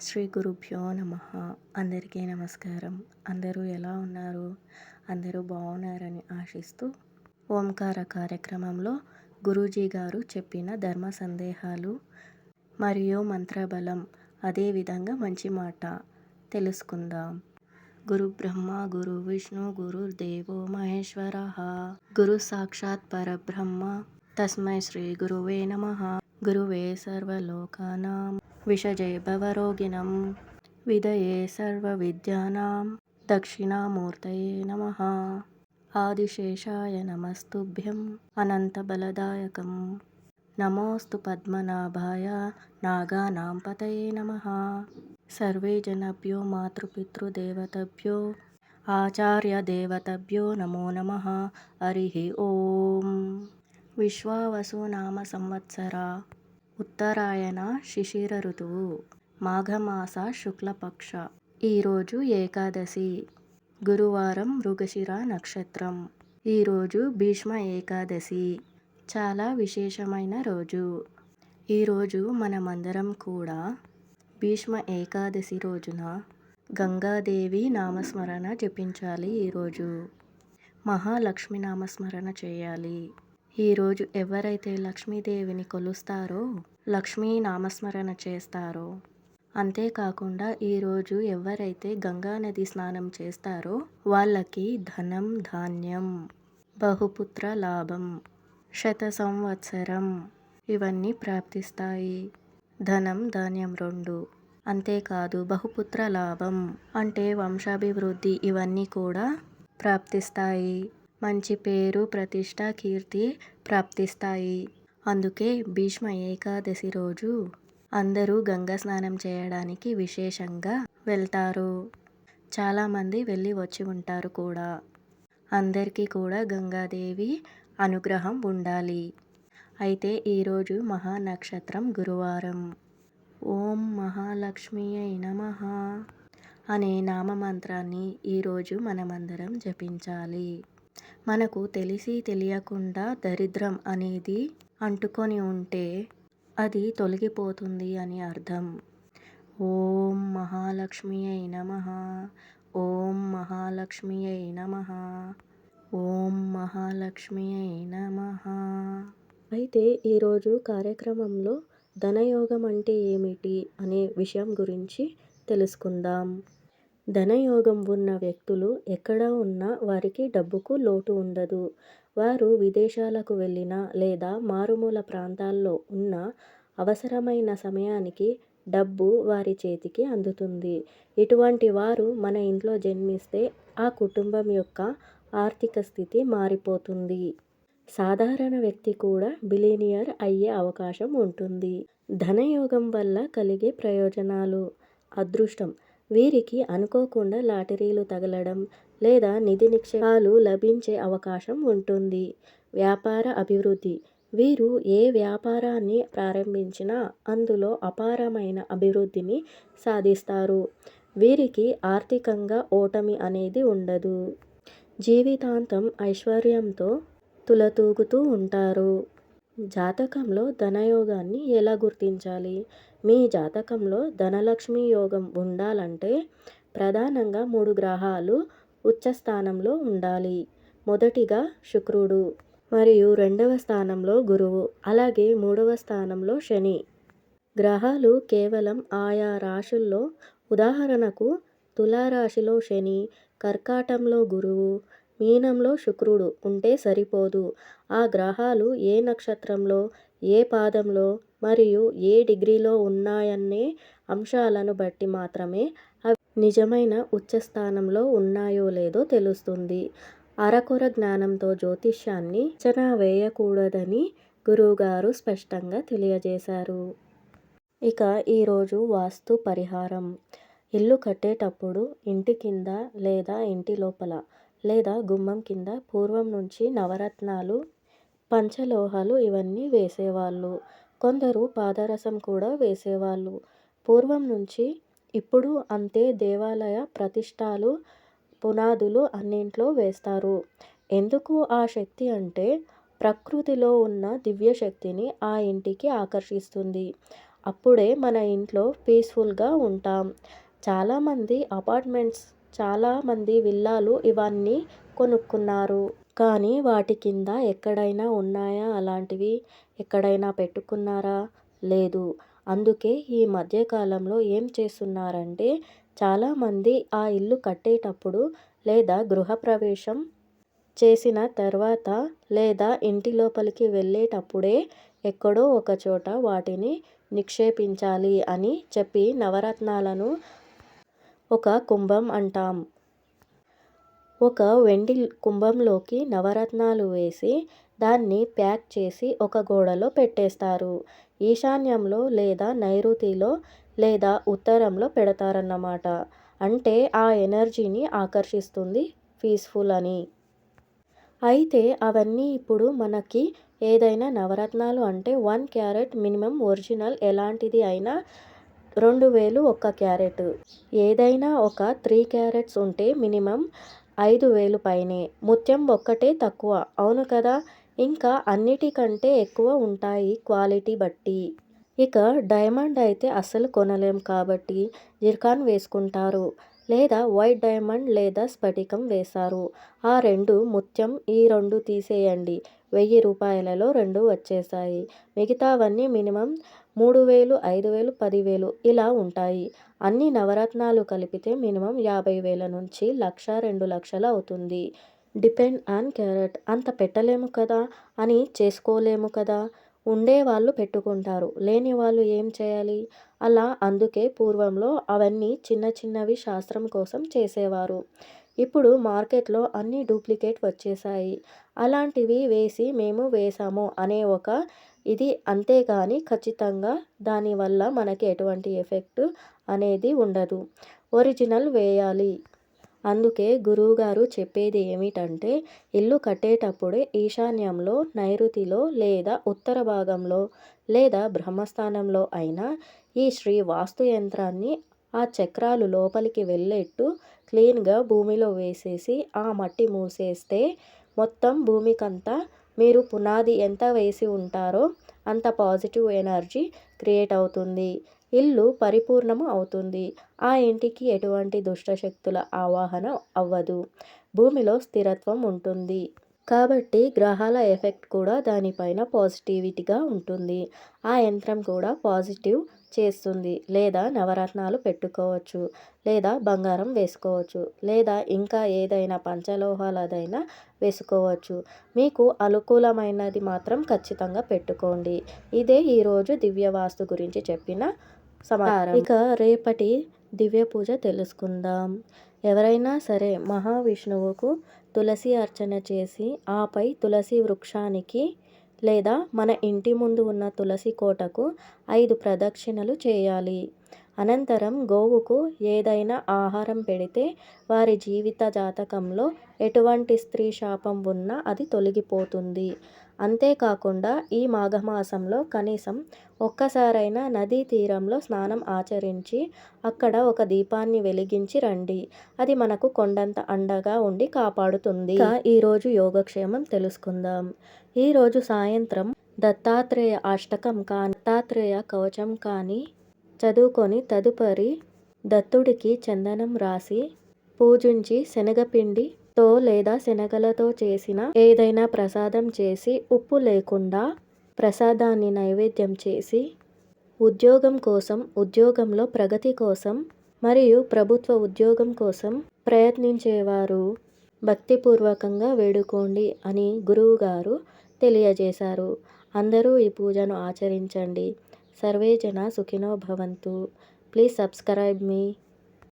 శ్రీ గురుభ్యో నమ. అందరికీ నమస్కారం. అందరూ ఎలా ఉన్నారు? అందరూ బాగున్నారని ఆశిస్తూ ఓంకార కార్యక్రమంలో గురూజీ గారు చెప్పిన ధర్మ సందేహాలు మరియు మంత్రబలం అదేవిధంగా మంచి మాట తెలుసుకుందాం. గురు బ్రహ్మ గురు విష్ణు గురు దేవో మహేశ్వర. గురు సాక్షాత్ పరబ్రహ్మ. తస్మై శ్రీ గురువే నమ. గురువే సర్వలోకానాం. విషజే భవరోగిణం విదయే సర్వవిద్యానాం దక్షిణామూర్తయే నమ ఆదిశేషాయ నమస్తుభ్యం అనంతబలదాయకం నమోస్తు పద్మనాభాయ నాగానాం పతయే నమ సర్వే జనభ్యో మాతృపితృదేవతభ్యో ఆచార్యదేవతభ్యో నమో నమ హరి ఓం విశ్వావసు నామ సంవత్సర ఉత్తరాయణ శిశిర ఋతువు మాఘమాస శుక్లపక్ష. ఈరోజు ఏకాదశి. గురువారం మృగశిర నక్షత్రం. ఈరోజు భీష్మ ఏకాదశి. చాలా విశేషమైన రోజు. ఈరోజు మనమందరం కూడా భీష్మ ఏకాదశి రోజున గంగాదేవి నామస్మరణ జపించాలి ఈరోజు మహాలక్ష్మి నామస్మరణ చేయాలి. ఈరోజు ఎవరైతే లక్ష్మీదేవిని కొలుస్తారో లక్ష్మీ నామస్మరణ చేస్తారో అంతేకాకుండా ఈరోజు ఎవరైతే గంగానది స్నానం చేస్తారో వాళ్ళకి ధనం ధాన్యం బహుపుత్ర లాభం శత సంవత్సరం ఇవన్నీ ప్రాప్తిస్తాయి. ధనం ధాన్యం రెండు అంతేకాదు బహుపుత్ర లాభం అంటే వంశాభివృద్ధి ఇవన్నీ కూడా ప్రాప్తిస్తాయి. మంచి పేరు ప్రతిష్ట కీర్తి ప్రాప్తిస్తాయి. అందుకే భీష్మ ఏకాదశి రోజు అందరూ గంగా స్నానం చేయడానికి విశేషంగా వెళ్తారు. చాలామంది వెళ్ళి వచ్చి ఉంటారు కూడా. అందరికీ కూడా గంగాదేవి అనుగ్రహం ఉండాలి. అయితే ఈరోజు మహానక్షత్రం గురువారం. ఓం మహాలక్ష్మి నమ అనే నామమంత్రాన్ని ఈరోజు మనమందరం జపించాలి. మనకు తెలిసి తెలియకుండా దరిద్రం అనేది అంటుకొని ఉంటే అది తొలగిపోతుంది అని అర్థం. ఓం మహాలక్ష్మి అయి నమ. ఓం మహాలక్ష్మి అయి నమ. ఓం మహాలక్ష్మి అయి నమ. అయితే ఈరోజు కార్యక్రమంలో ధనయోగం అంటే ఏమిటి అనే విషయం గురించి తెలుసుకుందాం. ధనయోగం ఉన్న వ్యక్తులు ఎక్కడ ఉన్నా వారికి డబ్బుకు లోటు ఉండదు. వారు విదేశాలకు వెళ్ళినా లేదా మారుమూల ప్రాంతాల్లో ఉన్న అవసరమైన సమయానికి డబ్బు వారి చేతికి అందుతుంది. ఇటువంటి వారు మన ఇంట్లో జన్మిస్తే ఆ కుటుంబం యొక్క ఆర్థిక స్థితి మారిపోతుంది. సాధారణ వ్యక్తి కూడా బిలీనియర్ అయ్యే అవకాశం ఉంటుంది. ధనయోగం వల్ల కలిగే ప్రయోజనాలు. అదృష్టం. వీరికి అనుకోకుండా లాటరీలు తగలడం లేదా నిధి నిక్షేపాలు లభించే అవకాశం ఉంటుంది. వ్యాపార అభివృద్ధి. వీరు ఏ వ్యాపారాన్ని ప్రారంభించినా అందులో అపారమైన అభివృద్ధిని సాధిస్తారు. వీరికి ఆర్థికంగా ఓటమి అనేది ఉండదు. జీవితాంతం ఐశ్వర్యంతో తులతూగుతూ ఉంటారు. జాతకంలో ధనయోగాన్ని ఎలా గుర్తించాలి? మీ జాతకంలో ధనలక్ష్మి యోగం ఉండాలంటే ప్రధానంగా మూడు గ్రహాలు ఉచ్చస్థానంలో ఉండాలి. మొదటిగా శుక్రుడు మరియు రెండవ స్థానంలో గురువు అలాగే మూడవ స్థానంలో శని. గ్రహాలు కేవలం ఆయా రాశుల్లో ఉదాహరణకు తులారాశిలో శని కర్కాటంలో గురువు మీనంలో శుక్రుడు ఉంటే సరిపోదు. ఆ గ్రహాలు ఏ నక్షత్రంలో ఏ పాదంలో మరియు ఏ డిగ్రీలో ఉన్నాయనే అంశాలను బట్టి మాత్రమే అవి నిజమైన ఉచ్చస్థానంలో ఉన్నాయో లేదో తెలుస్తుంది. అరకొర జ్ఞానంతో జ్యోతిష్యాన్ని అంచనా వేయకూడదని గురువుగారు స్పష్టంగా తెలియజేశారు. ఇక ఈరోజు వాస్తు పరిహారం. ఇల్లు కట్టేటప్పుడు ఇంటి కింద లేదా ఇంటి లోపల లేదా గుమ్మం కింద పూర్వం నుంచి నవరత్నాలు పంచలోహాలు ఇవన్నీ వేసేవాళ్ళు. కొందరు పాదరసం కూడా వేసేవాళ్ళు. పూర్వం నుంచి ఇప్పుడు అంతే దేవాలయ ప్రతిష్టాలు పునాదులు అన్నింట్లో వేస్తారు. ఎందుకు ఆ శక్తి అంటే ప్రకృతిలో ఉన్న దివ్యశక్తిని ఆ ఇంటికి ఆకర్షిస్తుంది. అప్పుడే మన ఇంట్లో పీస్ఫుల్గా ఉంటాం. చాలామంది అపార్ట్మెంట్స్ చాలామంది విల్లాలు ఇవన్నీ కొనుక్కున్నారు. కానీ వాటి కింద ఎక్కడైనా ఉన్నాయా? అలాంటివి ఎక్కడైనా పెట్టుకున్నారా? లేదు. అందుకే ఈ మధ్యకాలంలో ఏం చేస్తున్నారంటే చాలామంది ఆ ఇల్లు కట్టేటప్పుడు లేదా గృహప్రవేశం చేసిన తర్వాత లేదా ఇంటి లోపలికి వెళ్ళేటప్పుడే ఎక్కడో ఒక చోట వాటిని నిక్షేపించాలి అని చెప్పి నవరత్నాలను ఒక కుంభం అంటాం. ఒక వెండి కుంభంలోకి నవరత్నాలు వేసి దాన్ని ప్యాక్ చేసి ఒక గోడలో పెట్టేస్తారు. ఈశాన్యంలో లేదా నైరుతిలో లేదా ఉత్తరంలో పెడతారన్నమాట. అంటే ఆ ఎనర్జీని ఆకర్షిస్తుంది పీస్ఫుల్ అని. అయితే అవన్నీ ఇప్పుడు మనకి ఏదైనా నవరత్నాలు అంటే వన్ క్యారెట్ మినిమం ఒరిజినల్ ఎలాంటిది అయినా రెండు వేలు ఒక్క క్యారెట్. ఏదైనా ఒక త్రీ క్యారెట్స్ ఉంటే మినిమం ఐదు వేలు పైనే. ముత్యం ఒక్కటే తక్కువ. అవును కదా? ఇంకా అన్నిటికంటే ఎక్కువ ఉంటాయి క్వాలిటీ బట్టి. ఇక డైమండ్ అయితే అస్సలు కొనలేం కాబట్టి జిర్కాన్ వేసుకుంటారు. లేదా వైట్ డైమండ్ లేదా స్ఫటికం వేశారు. ఆ రెండు ముత్యం ఈ రెండు తీసేయండి. వెయ్యి రూపాయలలో రెండు వచ్చేసాయి మిగతావన్నీ మినిమం మూడు వేలు ఐదు వేలు పదివేలు ఇలా ఉంటాయి. అన్ని నవరత్నాలు కలిపితే మినిమం యాభై వేల నుంచి లక్ష రెండు లక్షలు అవుతుంది. Depend on carat. అంత పెట్టలేము కదా అని చేసుకోలేము కదా. ఉండే వాళ్ళు పెట్టుకుంటారు. లేని వాళ్ళు ఏం చేయాలి? అలా అందుకే పూర్వంలో అవన్నీ చిన్న చిన్నవి శాస్త్రం కోసం చేసేవారు. ఇప్పుడు మార్కెట్లో అన్నీ డూప్లికేట్ వచ్చేసాయి అలాంటివి వేసి మేము వేసాము అనే ఒక ఇది అంతేగాని ఖచ్చితంగా దానివల్ల మనకి ఎటువంటి ఎఫెక్ట్ అనేది ఉండదు. ఒరిజినల్ వేయాలి. అందుకే గురువుగారు చెప్పేది ఏమిటంటే ఇల్లు కట్టేటప్పుడే ఈశాన్యంలో నైరుతిలో లేదా ఉత్తర భాగంలో లేదా బ్రహ్మస్థానంలో అయినా ఈ శ్రీ వాస్తు యంత్రాన్ని ఆ చక్రాలు లోపలికి వెళ్ళేట్టు క్లీన్గా భూమిలో వేసేసి ఆ మట్టి మూసేస్తే మొత్తం భూమికంతా మీరు పునాది ఎంత వేసి ఉంటారో అంత పాజిటివ్ ఎనర్జీ క్రియేట్ అవుతుంది. ఇల్లు పరిపూర్ణము అవుతుంది. ఆ ఇంటికి ఎటువంటి దుష్టశక్తుల ఆవాహన అవ్వదు. భూమిలో స్థిరత్వం ఉంటుంది. కాబట్టి గ్రహాల ఎఫెక్ట్ కూడా దానిపైన పాజిటివిటీగా ఉంటుంది. ఆ యంత్రం కూడా పాజిటివ్ చేస్తుంది. లేదా నవరత్నాలు పెట్టుకోవచ్చు. లేదా బంగారం వేసుకోవచ్చు. లేదా ఇంకా ఏదైనా పంచలోహాలదైనా వేసుకోవచ్చు. మీకు అనుకూలమైనది మాత్రం ఖచ్చితంగా పెట్టుకోండి. ఇదే ఈరోజు దివ్య వాస్తు గురించి చెప్పిన సమాచారం. ఇక రేపటి దివ్య పూజ తెలుసుకుందాం. ఎవరైనా సరే మహావిష్ణువుకు తులసి అర్చన చేసి ఆపై తులసి వృక్షానికి లేదా మన ఇంటి ముందు ఉన్న తులసి కోటకు ఐదు ప్రదక్షిణలు చేయాలి. అనంతరం గోవుకు ఏదైనా ఆహారం పెడితే వారి జీవిత జాతకంలో ఎటువంటి స్త్రీ శాపం ఉన్నా అది తొలగిపోతుంది. అంతేకాకుండా ఈ మాఘమాసంలో కనీసం ఒక్కసారైనా నదీ తీరంలో స్నానం ఆచరించి అక్కడ ఒక దీపాన్ని వెలిగించి రండి. అది మనకు కొండంత అండగా ఉండి కాపాడుతుంది. ఈరోజు యోగక్షేమం తెలుసుకుందాం. ఈరోజు సాయంత్రం దత్తాత్రేయ అష్టకం కానీ దత్తాత్రేయ కవచం కానీ చదువుకొని తదుపరి దత్తుడికి చందనం రాసి పూజించి శనగపిండి తో లేదా శనగలతో చేసిన ఏదైనా ప్రసాదం చేసి ఉప్పు లేకుండా ప్రసాదాన్ని నైవేద్యం చేసి ఉద్యోగం కోసం ఉద్యోగంలో ప్రగతి కోసం మరియు ప్రభుత్వ ఉద్యోగం కోసం ప్రయత్నించేవారు భక్తిపూర్వకంగా వేడుకోండి అని గురువుగారు తెలియజేశారు. అందరూ ఈ పూజను ఆచరించండి. సర్వే జన సుఖినో భవంతు. Please subscribe me